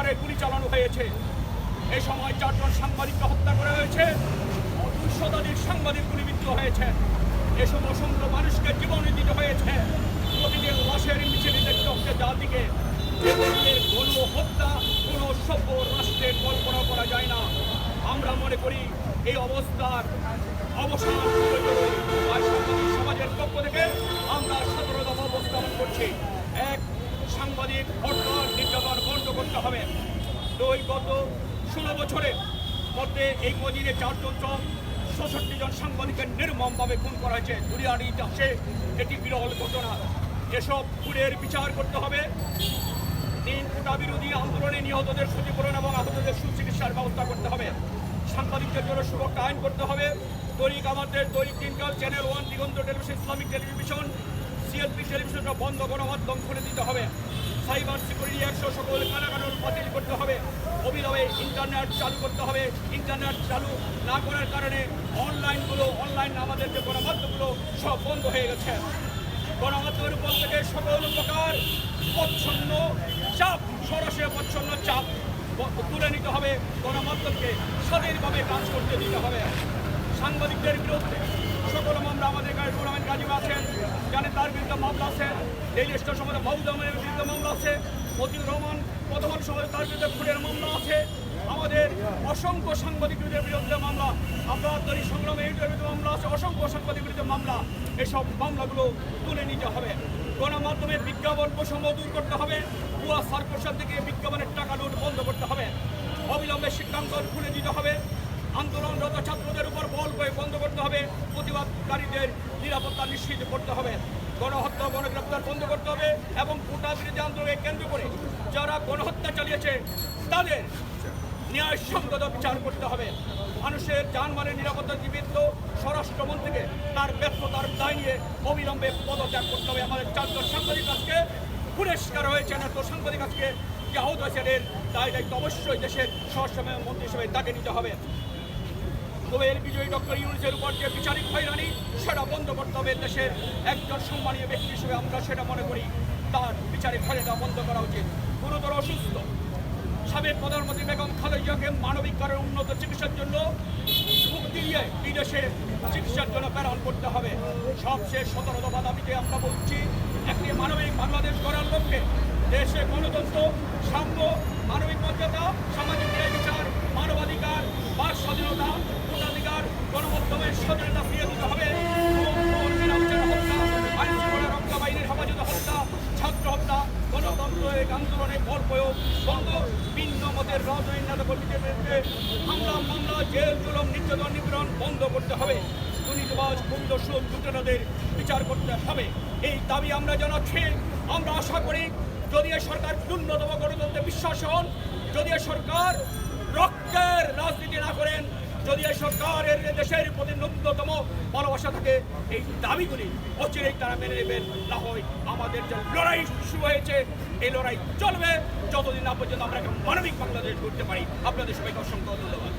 নির্বিচারে গুলি চালানো হয়েছে। এই সময় চারজন সাংবাদিককে হত্যা করা হয়েছে। শতাধিক সাংবাদিক গুলিবিদ্ধ হয়েছে। এসব অসংখ্য মানুষকে জীবন দিতে হয়েছে। প্রতিদিন লাশের মিছিল দেখতে হচ্ছে জাতিকে কোনো হত্যা, কোনো সভ্য রাষ্ট্রের কল্পনা করা যায় না। আমরা মনে করি এই অবস্থার অবসান সমাজের পক্ষ থেকে আমরা সতেরোতম অবস্থান করছি। এক সাংবাদিক বন্ধ করতে হবে। দুই গত ষোলো বছরের মধ্যে এই মদিনে চারজন ষষট্টি জন সাংবাদিকের নির্মমভাবে খুন করা হয়েছে। দুনিয়ার ইতিহাসে এটি বিরল ঘটনা। এসব খুনের বিচার করতে হবে। তিন কোটা বিরোধী আন্দোলনে নিহতদের ক্ষতিপূরণ এবং আহতদের সুচিকিৎসার ব্যবস্থা করতে হবে। সাংবাদিকদের জন্য সুরক্ষা আইন করতে হবে। দৈনিক আমাদের Dainik Dinkal channel one Diganta television Islamic television CLP টেলিভিশনটা বন্ধ গণমাধ্যম খুলে দিতে হবে। সাইবার সিকিউরিটি একশো সকল কানাকানুন বাতিল করতে হবে। অবিলম্বে ইন্টারনেট চালু করতে হবে। ইন্টারনেট চালু না করার কারণে অনলাইনগুলো, অনলাইন আমাদের যে গণমাধ্যমগুলো সব বন্ধ হয়ে গেছে। গণমাধ্যমের উপর থেকে সকল প্রকার প্রচ্ছন্ন চাপ, সরাসরি প্রচ্ছন্ন চাপ তুলে নিতে হবে। গণমাধ্যমকে স্বাধীনভাবে কাজ করতে দিতে হবে। সাংবাদিকদের বিরুদ্ধে সকল মামলা আমাদের এখানে টুর্নামেন্ট কাজিম আছেন জানেন তার বিরুদ্ধে মামলা আছে ডেইলি স্টার সমাজে বাবুদামের বিরুদ্ধে মামলা আছে, মতিউর রহমান বর্তমান সমাজে তার বিরুদ্ধে খুনের মামলা আছে, আমাদের অসংখ্য সাংবাদিকদের বিরুদ্ধে মামলা আপনার তৈরি সংগ্রামে এর বিরুদ্ধে মামলা আছে, অসংখ্য সাংবাদিক বিরুদ্ধে মামলা, এসব মামলাগুলো তুলে নিতে হবে। গণমাধ্যমে বিজ্ঞাপন প্রসঙ্গ দূর করতে হবে ভুয়া সার্কোসার থেকে বিজ্ঞাপনের টাকা লুট বন্ধ করতে হবে। অবিলম্বে শিক্ষাঙ্গন খুলে দিতে হবে। আন্দোলনরত ছাত্রদের উপর বল প্রয়োগ বন্ধ করতে হবে। প্রতিবাদকারীদের নিরাপত্তা নিশ্চিত করতে হবে। গণহত্যা, গণগ্রেপ্তার বন্ধ করতে হবে এবং কোটা বিরোধী আন্দোলনকে কেন্দ্র করে যারা গণহত্যা চালিয়েছে, তাদের ন্যায়সঙ্গত বিচার করতে হবে। মানুষের যানবাহনের নিরাপত্তা জীবিত স্বরাষ্ট্রমন্ত্রীকে তার ব্যর্থতার দায় নিয়ে অবিলম্বে পদত্যাগ করতে হবে। আমাদের চারজন সাংবাদিক আজকে পুরস্কার হয়েছে না তো সাংবাদিক আজকে আহত হয়েছেন দায় দায়িত্ব অবশ্যই দেশের স্বরাষ্ট্র মন্ত্রী হিসেবে তাকে নিতে হবে। নোবেল বিজয়ী ডক্টর ইউনুসের উপর যে বিচারিক হয়রানি, সেটা বন্ধ করতে হবে দেশের একজন সম্মানীয় ব্যক্তি হিসেবে আমরা সেটা মনে করি। তার বিচারিক হয়রানি বন্ধ করা উচিত। গুরুতর অসুস্থ। সাবেক প্রধানমন্ত্রী বেগম খালেদাকে মানবিক কারণে উন্নত চিকিৎসার জন্য মুক্তি দিয়ে বিদেশে চিকিৎসার জন্য প্রেরণ করতে হবে। সবশেষ সতেরো দফা দাবিতে আমরা বলছি, একটি মানবিক বাংলাদেশ গড়ার লক্ষ্যে দেশে গণতন্ত্র আন্দোলনে বল প্রয়োগ বন্ধ। ভিন্ন মতের রাজনৈতিক নেতা কর্মীদের বিরুদ্ধে হামলা, মামলা, জেল, জুলম, নির্যাতন, নিপীড়ন বন্ধ করতে হবে। দুর্নীতিবাজ পরিদর্শন লুটেরাদের বিচার করতে হবে। এই দাবি আমরা জানাচ্ছি। আমরা আশা করি, যদি সরকার ন্যূনতম গণতন্ত্রে বিশ্বাস হন, যদি সরকার রক্তের রাজনীতি না করেন যদি এই সরকারের দেশের প্রতি ন্যূনতম ভালোবাসা থাকে এই দাবিগুলি অচিরেই তারা মেনে নেবেন। না হয় আমাদের যে লড়াই শুরু হয়েছে এই লড়াই চলবে। যতদিন না পর্যন্ত আমরা একটা মানবিক বাংলাদেশ করতে পারি। আপনাদের সবাইকে অসংখ্য ধন্যবাদ।